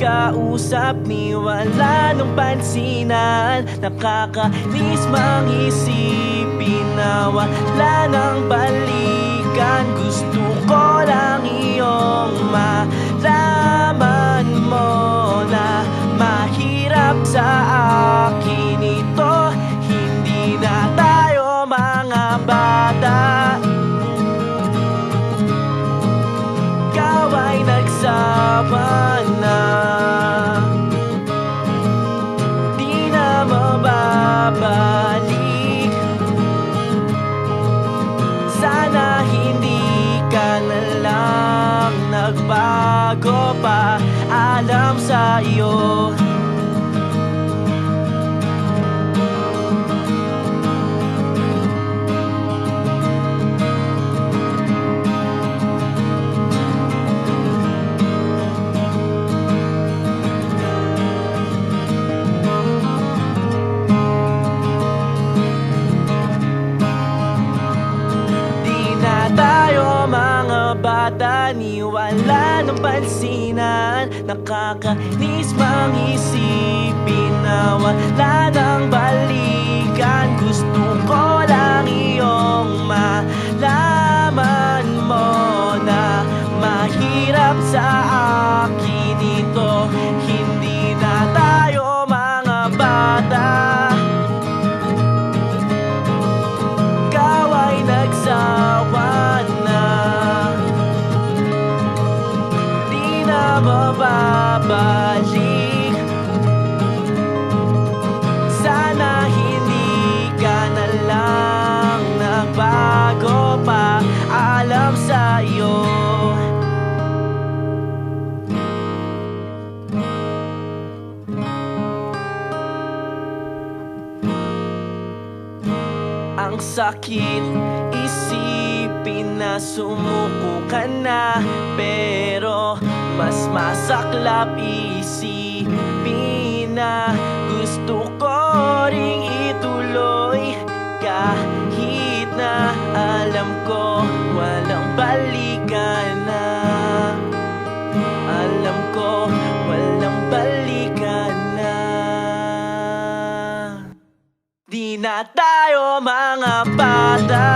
kausap ni wala nung pansinan. Nakakainis mang isipin na wala nang balikan. Gusto ko lang iyong malaman sa iyo mga bata Ni wala ng pansinan. Nakakainis mang isipin Na wala sa iyo Ang sakit isipin na sumuko ka na Pero mas masaklap isipin na Gusto balikan na. Alam ko walang balikan na. Di na tayo mga bata